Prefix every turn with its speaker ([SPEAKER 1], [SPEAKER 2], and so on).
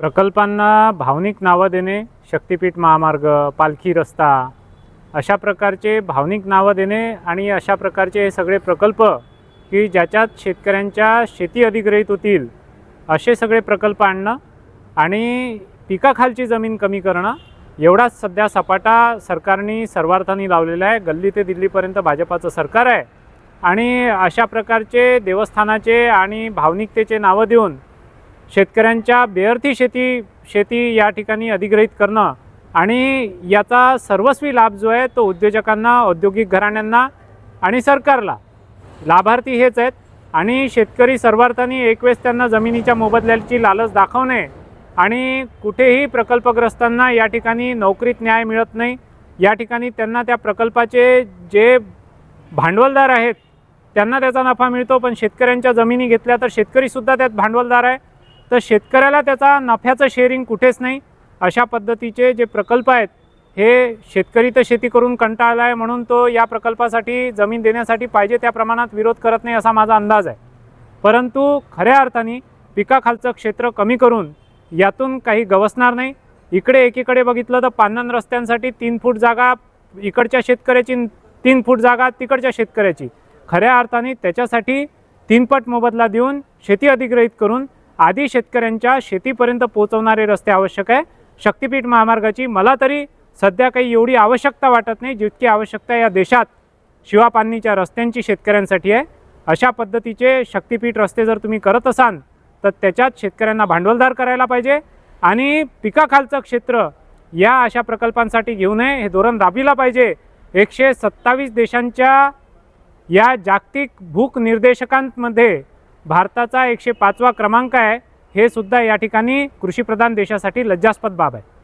[SPEAKER 1] प्रकल्पांना भावनिक नावं देणे शक्तिपीठ महामार्ग पालखी रस्ता अशा प्रकारचे भावनिक नावं देणे आणि अशा प्रकारचे हे सगळे प्रकल्प की ज्याच्यात शेतकऱ्यांच्या शेती अधिग्रहित होतील असे सगळे प्रकल्प आणणं आणि पिकाखालची जमीन कमी करणं एवढाच सध्या सपाटा सरकारने सर्वार्थाने लावलेला आहे. गल्ली ते दिल्लीपर्यंत भाजपाचं सरकार आहे. आणि अशा प्रकारचे देवस्थानाचे आणि भावनिकतेचे नावं देऊन शेतकऱ्यांच्या बेअर्थी शेती शेती या ठिकाणी अधिग्रहित करणं आणि याचा सर्वस्वी लाभ जो आहे तो उद्योजकांना औद्योगिक घराण्यांना आणि सरकारला. लाभार्थी हेच आहेत आणि शेतकरी सर्वार्थाने एक वेळेस त्यांना जमिनीच्या मोबदल्याची लालच दाखवणे आणि कुठेही प्रकल्पग्रस्तांना या ठिकाणी नोकरीत न्याय मिळत नाही. या ठिकाणी त्यांना त्या प्रकल्पाचे जे भांडवलदार आहेत त्यांना त्याचा नफा मिळतो पण शेतकऱ्यांच्या जमिनी घेतल्या तर शेतकरीसुद्धा त्यात भांडवलदार आहे. तर शेतकऱ्याला त्याचा नफ्याचं शेअरिंग कुठेच नाही. अशा पद्धतीचे जे प्रकल्प आहेत हे शेतकरी तर शेती करून कंटाळला आहे म्हणून तो या प्रकल्पासाठी जमीन देण्यासाठी पाहिजे त्या प्रमाणात विरोध करत नाही असा माझा अंदाज आहे. परंतु खऱ्या अर्थाने पिकाखालचं क्षेत्र कमी करून यातून काही गवसणार नाही. इकडे एकीकडे बघितलं तर पानन रस्त्यांसाठी तीन फूट जागा इकडच्या शेतकऱ्याची तीन फूट जागा तिकडच्या शेतकऱ्याची. खऱ्या अर्थाने त्याच्यासाठी तीनपट मोबदला देऊन शेती अधिग्रहित करून आधी शेतकऱ्यांच्या शेतीपर्यंत पोहोचवणारे रस्ते आवश्यक आहे. शक्तिपीठ महामार्गाची मला तरी सध्या काही एवढी आवश्यकता वाटत नाही जितकी आवश्यकता या देशात शिवापान्नीच्या रस्त्यांची शेतकऱ्यांसाठी आहे. अशा पद्धतीचे शक्तिपीठ रस्ते जर तुम्ही करत असाल तर त्याच्यात शेतकऱ्यांना भांडवलदार करायला पाहिजे आणि पिकाखालचं क्षेत्र या अशा प्रकल्पांसाठी घेऊ नये हे धोरण राबविला पाहिजे. एकशे सत्तावीस देशांच्या या जागतिक भूक निर्देशकांमध्ये भारताचा एकशे पाचवा क्रमांक आहे. हे सुद्धा या ठिकाणी कृषीप्रधान देशासाठी लज्जास्पद बाब आहे.